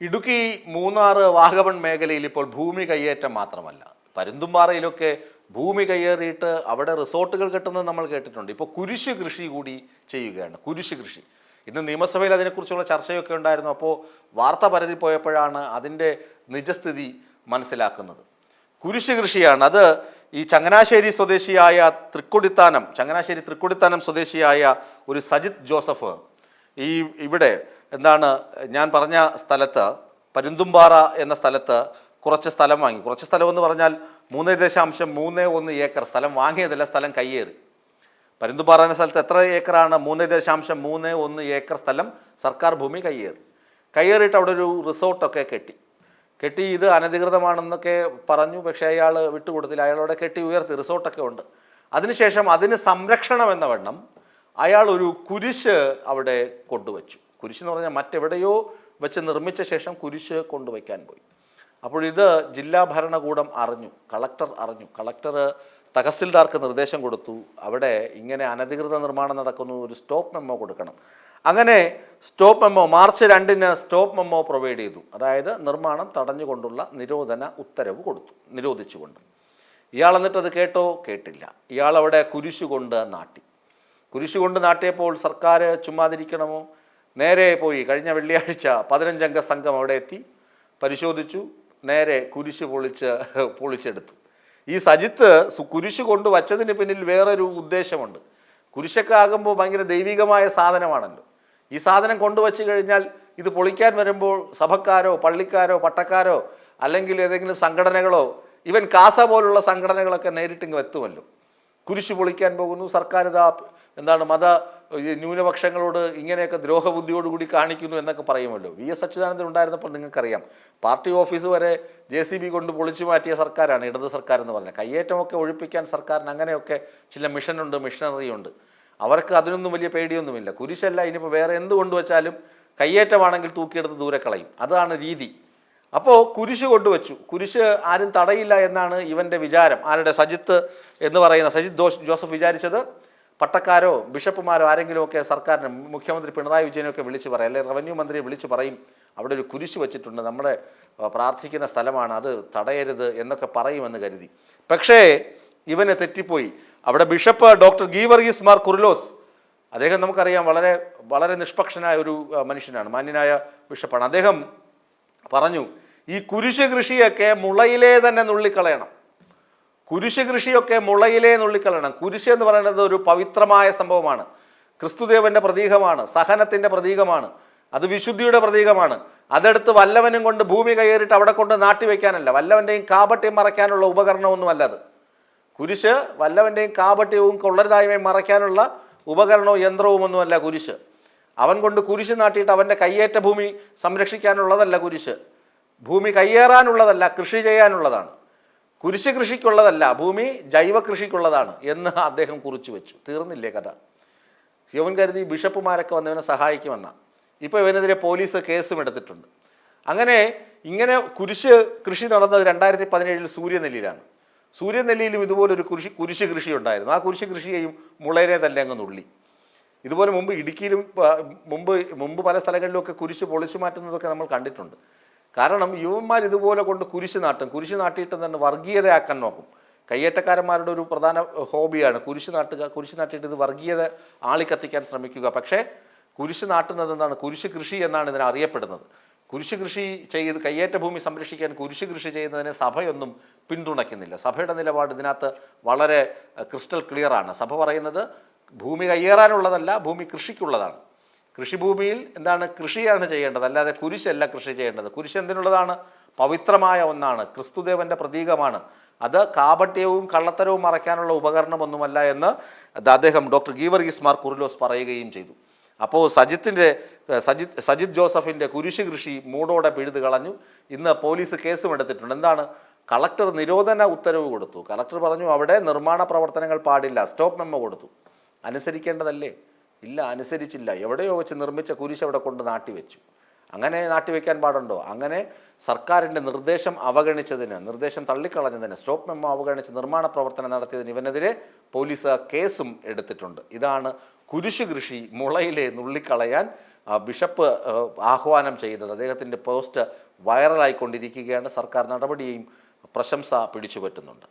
ഇടുക്കി മൂന്നാർ വാഗമൺ മേഖലയിൽ ഇപ്പോൾ ഭൂമി കയ്യേറ്റം മാത്രമല്ല. പരുന്തുംപാറയിലൊക്കെ ഭൂമി കയ്യേറിയിട്ട് അവിടെ റിസോർട്ടുകൾ കെട്ടുന്നത് നമ്മൾ കേട്ടിട്ടുണ്ട്. ഇപ്പോൾ കുരിശ് കൃഷി കൂടി ചെയ്യുകയാണ് കുരിശ് കൃഷി. ഇന്ന് നിയമസഭയിൽ അതിനെക്കുറിച്ചുള്ള ചർച്ചയൊക്കെ ഉണ്ടായിരുന്നു. അപ്പോൾ വാർത്ത പരതി പോയപ്പോഴാണ് അതിന്റെ നിജസ്ഥിതി മനസ്സിലാക്കുന്നത്. കുരിശ് കൃഷിയാണ്. അത് ഈ ചങ്ങനാശ്ശേരി സ്വദേശിയായ തൃക്കൊടിത്താനം ചങ്ങനാശ്ശേരി തൃക്കൊടിത്താനം സ്വദേശിയായ ഒരു സജിത് ജോസഫ് ഈ ഇവിടെ എന്താണ് ഞാൻ പറഞ്ഞ സ്ഥലത്ത് പരുന്തുംപാറ എന്ന സ്ഥലത്ത് കുറച്ച് സ്ഥലം വാങ്ങി. കുറച്ച് സ്ഥലം എന്ന് പറഞ്ഞാൽ മൂന്ന് ദശാംശം മൂന്ന് ഒന്ന് ഏക്കർ സ്ഥലം വാങ്ങിയതല്ല സ്ഥലം കയ്യേറി. പരുന്തുംപാറ എന്ന സ്ഥലത്ത് എത്ര ഏക്കറാണ്? മൂന്ന് ദശാംശം മൂന്ന് ഒന്ന് ഏക്കർ സ്ഥലം സർക്കാർ ഭൂമി കയ്യേറി. കയ്യേറിയിട്ട് അവിടെ ഒരു റിസോർട്ടൊക്കെ കെട്ടി. കെട്ടി ഇത് അനധികൃതമാണെന്നൊക്കെ പറഞ്ഞു പക്ഷേ അയാൾ വിട്ടുകൊടുത്തില്ല. അയാളവിടെ കെട്ടി ഉയർത്തി റിസോർട്ടൊക്കെ ഉണ്ട്. അതിനുശേഷം അതിന് സംരക്ഷണം എന്ന വണ്ണം അയാൾ ഒരു കുരിശ് അവിടെ കൊണ്ടുവച്ചു. കുരിശ് എന്ന് പറഞ്ഞാൽ മറ്റെവിടെയോ വെച്ച് നിർമ്മിച്ച ശേഷം കുരിശ് കൊണ്ടുവയ്ക്കാൻ പോയി. അപ്പോൾ ഇത് ജില്ലാ ഭരണകൂടം അറിഞ്ഞു കളക്ടർ അറിഞ്ഞു. കളക്ടർ തഹസിൽദാർക്ക് നിർദ്ദേശം കൊടുത്തു അവിടെ ഇങ്ങനെ അനധികൃത നിർമ്മാണം നടക്കുന്നു ഒരു സ്റ്റോപ്പ് മെമ്മോ കൊടുക്കണം. അങ്ങനെ സ്റ്റോപ്പ് മെമ്മോ മാർച്ച് രണ്ടിന് സ്റ്റോപ്പ് മെമ്മോ പ്രൊവൈഡ് ചെയ്തു. അതായത് നിർമ്മാണം തടഞ്ഞുകൊണ്ടുള്ള നിരോധന ഉത്തരവ് കൊടുത്തു നിരോധിച്ചുകൊണ്ട്. ഇയാൾ എന്നിട്ട് അത് കേട്ടോ? കേട്ടില്ല. ഇയാൾ അവിടെ കുരിശുകൊണ്ട് നാട്ടി. കുരിശുകൊണ്ട് നാട്ടിയപ്പോൾ സർക്കാർ ചുമ്മാതിരിക്കണമോ? നേരെ പോയി. കഴിഞ്ഞ വെള്ളിയാഴ്ച പതിനഞ്ചംഗ സംഘം അവിടെ എത്തി. പരിശോധിച്ചു. നേരെ കുരിശ് പൊളിച്ച് പൊളിച്ചെടുത്തു. ഈ സജിത്ത് കുരിശ് കൊണ്ട് വച്ചതിന് പിന്നിൽ വേറൊരു ഉദ്ദേശമുണ്ട്. കുരിശൊക്കെ ആകുമ്പോൾ ഭയങ്കര ദൈവികമായ സാധനമാണല്ലോ. ഈ സാധനം കൊണ്ടുവച്ച് കഴിഞ്ഞാൽ ഇത് പൊളിക്കാൻ വരുമ്പോൾ സഭക്കാരോ പള്ളിക്കാരോ പട്ടക്കാരോ അല്ലെങ്കിൽ ഏതെങ്കിലും സംഘടനകളോ ഇവൻ കാസ പോലുള്ള സംഘടനകളൊക്കെ നേരിട്ടിങ്ങ് എത്തുമല്ലോ. കുരിശ് പൊളിക്കാൻ പോകുന്നു. സർക്കാർ ഇതാ എന്താണ് മത ഈ ന്യൂനപക്ഷങ്ങളോട് ഇങ്ങനെയൊക്കെ ദ്രോഹബുദ്ധിയോടുകൂടി കാണിക്കുന്നു എന്നൊക്കെ പറയുമല്ലോ. വി എസ് അച്യുതാനന്ദൻ ഉണ്ടായിരുന്നപ്പോൾ നിങ്ങൾക്കറിയാം പാർട്ടി ഓഫീസ് വരെ ജെ സി ബി കൊണ്ട് പൊളിച്ചു മാറ്റിയ സർക്കാരാണ് ഇടത് സർക്കാർ എന്ന് പറഞ്ഞത്. കയ്യേറ്റമൊക്കെ ഒഴിപ്പിക്കാൻ സർക്കാരിന് അങ്ങനെയൊക്കെ ചില മിഷനുണ്ട് മിഷനറി ഉണ്ട് അവർക്ക് അതിനൊന്നും വലിയ പേടിയൊന്നുമില്ല. കുരിശല്ല ഇനിയിപ്പോൾ വേറെ എന്ത് കൊണ്ടുവച്ചാലും കയ്യേറ്റമാണെങ്കിൽ തൂക്കിയെടുത്ത് ദൂരെ കളയും. അതാണ് രീതി. അപ്പോൾ കുരിശ് കൊണ്ടുവച്ചു. കുരിശ് ആരും തടയില്ല എന്നാണ് ഇവന്റെ വിചാരം. ആരുടെ? സജിത്ത് എന്ന് പറയുന്ന സജിത് ജോസഫ് വിചാരിച്ചത്. പട്ടക്കാരോ ബിഷപ്പുമാരോ ആരെങ്കിലും ഒക്കെ സർക്കാരിന് മുഖ്യമന്ത്രി പിണറായി വിജയനൊക്കെ വിളിച്ച് പറയും അല്ലെങ്കിൽ റവന്യൂ മന്ത്രിയെ വിളിച്ച് പറയും അവിടെ ഒരു കുരിശ് വെച്ചിട്ടുണ്ട് നമ്മുടെ പ്രാർത്ഥിക്കുന്ന സ്ഥലമാണ് അത് തടയരുത് എന്നൊക്കെ പറയുമെന്ന് കരുതി. പക്ഷേ ഇവനെ തെറ്റിപ്പോയി. അവിടെ ബിഷപ്പ് ഡോക്ടർ ഗീവർഗീസ് മാർ കുർലോസ് അദ്ദേഹം നമുക്കറിയാം വളരെ വളരെ നിഷ്പക്ഷനായ ഒരു മനുഷ്യനാണ് മാന്യനായ ബിഷപ്പാണ്. അദ്ദേഹം പറഞ്ഞു ഈ കുരിശ് കൃഷിയൊക്കെ മുളയിലേ തന്നെ നുള്ളിക്കളയണം. കുരിശ് കൃഷിയൊക്കെ മുളയിലെ നുള്ളിക്കളയണം കുരിശ് എന്ന് പറയുന്നത് ഒരു പവിത്രമായ സംഭവമാണ്. ക്രിസ്തുദേവന്റെ പ്രതീകമാണ് സഹനത്തിന്റെ പ്രതീകമാണ് അത് വിശുദ്ധിയുടെ പ്രതീകമാണ്. അതെടുത്ത് വല്ലവനും കൊണ്ട് ഭൂമി കയറിയിട്ട് അവിടെ കൊണ്ട് നാട്ടി വെക്കാനല്ല വല്ലവന്റെയും കാപട്യം മറയ്ക്കാനുള്ള ഉപകരണമൊന്നുമല്ല അത്. കുരിശ് വല്ലവന്റെയും കാപട്യവും കൊള്ളരുതായ്മയും മറയ്ക്കാനുള്ള ഉപകരണവും യന്ത്രവും ഒന്നുമല്ല കുരിശ്. അവൻ കൊണ്ട് കുരിശ് നാട്ടിയിട്ട് അവന്റെ കയ്യേറ്റ ഭൂമി സംരക്ഷിക്കാനുള്ളതല്ല കുരിശ്. ഭൂമി കയ്യേറാനുള്ളതല്ല കൃഷി ചെയ്യാനുള്ളതാണ്. കുരിശ് കൃഷിക്കുള്ളതല്ല ഭൂമി ജൈവ കൃഷിക്കുള്ളതാണ് എന്ന് അദ്ദേഹം കുറിച്ചു വെച്ചു. തീർന്നില്ലേ കഥ? യോവൻ കരുതി ബിഷപ്പുമാരൊക്കെ വന്ന് ഇവനെ സഹായിക്കുമെന്ന. ഇപ്പോൾ ഇവനെതിരെ പോലീസ് കേസും എടുത്തിട്ടുണ്ട്. അങ്ങനെ ഇങ്ങനെ കുരിശ് കൃഷി നടന്നത് രണ്ടായിരത്തി പതിനേഴിൽ സൂര്യനെല്ലിയിലാണ് സൂര്യനെല്ലിയിലും ഇതുപോലൊരു കൃഷി കുരിശ് കൃഷി ഉണ്ടായിരുന്നു ആ കുരിശ് കൃഷിയെയും മുളയിലെ തന്നെ അങ്ങ് നുള്ളി. ഇതുപോലെ മുമ്പ് ഇടുക്കിയിലും മുമ്പ് മുമ്പ് പല സ്ഥലങ്ങളിലുമൊക്കെ കുരിശ് പൊളിച്ചു മാറ്റുന്നതൊക്കെ നമ്മൾ കണ്ടിട്ടുണ്ട്. കാരണം യുവന്മാർ ഇതുപോലെ കൊണ്ട് കുരിശ് നാട്ടും. കുരിശ് നാട്ടിയിട്ട് തന്നെ വർഗീയതയാക്കാൻ നോക്കും. കയ്യേറ്റക്കാരന്മാരുടെ ഒരു പ്രധാന ഹോബിയാണ് കുരിശ് നാട്ടുക. കുരിശ് നാട്ടിയിട്ട് ഇത് വർഗീയത ആളിക്കത്തിക്കാൻ ശ്രമിക്കുക. പക്ഷേ കുരിശ് നാട്ടുന്നത് എന്താണ്? കുരിശ് കൃഷി എന്നാണ് ഇതിനെ അറിയപ്പെടുന്നത്. കുരിശ് കൃഷി ചെയ്ത് കയ്യേറ്റ ഭൂമി സംരക്ഷിക്കാൻ കുരിശ് കൃഷി ചെയ്യുന്നതിനെ സഭയൊന്നും പിന്തുണയ്ക്കുന്നില്ല. സഭയുടെ നിലപാട് ഇതിനകത്ത് വളരെ ക്രിസ്റ്റൽ ക്ലിയറാണ്. സഭ പറയുന്നത് ഭൂമി കയ്യേറാനുള്ളതല്ല ഭൂമി കൃഷിക്കുള്ളതാണ്. കൃഷിഭൂമിയിൽ എന്താണ് കൃഷിയാണ് ചെയ്യേണ്ടത്? അല്ലാതെ കുരിശല്ല കൃഷി ചെയ്യേണ്ടത്. കുരിശ് എന്തിനുള്ളതാണ്? പവിത്രമായ ഒന്നാണ്. ക്രിസ്തുദേവന്റെ പ്രതീകമാണ്. അത് കാപട്യവും കള്ളത്തരവും മറയ്ക്കാനുള്ള ഉപകരണമൊന്നുമല്ല എന്ന് അദ്ദേഹം ഡോക്ടർ ഗീവർഗീസ് മാർ കുറിലോസ് പറയുകയും ചെയ്തു. അപ്പോൾ സജിത്തിന്റെ സജിത് സജിത് ജോസഫിന്റെ കുരിശ് കൃഷി മൂടോടെ പിഴുത് കളഞ്ഞു. ഇന്ന് പോലീസ് കേസും എടുത്തിട്ടുണ്ട്. എന്താണ്? കളക്ടർ നിരോധന ഉത്തരവ് കൊടുത്തു. കളക്ടർ പറഞ്ഞു അവിടെ നിർമ്മാണ പ്രവർത്തനങ്ങൾ പാടില്ല. സ്റ്റോപ്പ് മെമ്മോ കൊടുത്തു. അനുസരിക്കേണ്ടതല്ലേ? ഇല്ല അനുസരിച്ചില്ല. എവിടെയോ വെച്ച് നിർമ്മിച്ച കുരിശ് അവിടെ കൊണ്ട് നാട്ടിവെച്ചു അങ്ങനെ നാട്ടിവെക്കാൻ പാടുണ്ടോ? അങ്ങനെ സർക്കാരിന്റെ നിർദ്ദേശം അവഗണിച്ചതിന് നിർദ്ദേശം തള്ളിക്കളഞ്ഞതിന് സ്റ്റോപ്പ് മെമ്മോ അവഗണിച്ച് നിർമ്മാണ പ്രവർത്തനം നടത്തിയതിന് ഇവനെതിരെ പോലീസ് കേസും എടുത്തിട്ടുണ്ട്. ഇതാണ് കുരിശ് കൃഷി മുളയിലെ നുള്ളിക്കളയാൻ ബിഷപ്പ് ആഹ്വാനം ചെയ്തത്. അദ്ദേഹത്തിന്റെ പോസ്റ്റ് വൈറലായിക്കൊണ്ടിരിക്കുകയാണ്. സർക്കാർ നടപടിയെയും പ്രശംസ പിടിച്ചുപറ്റുന്നുണ്ട്.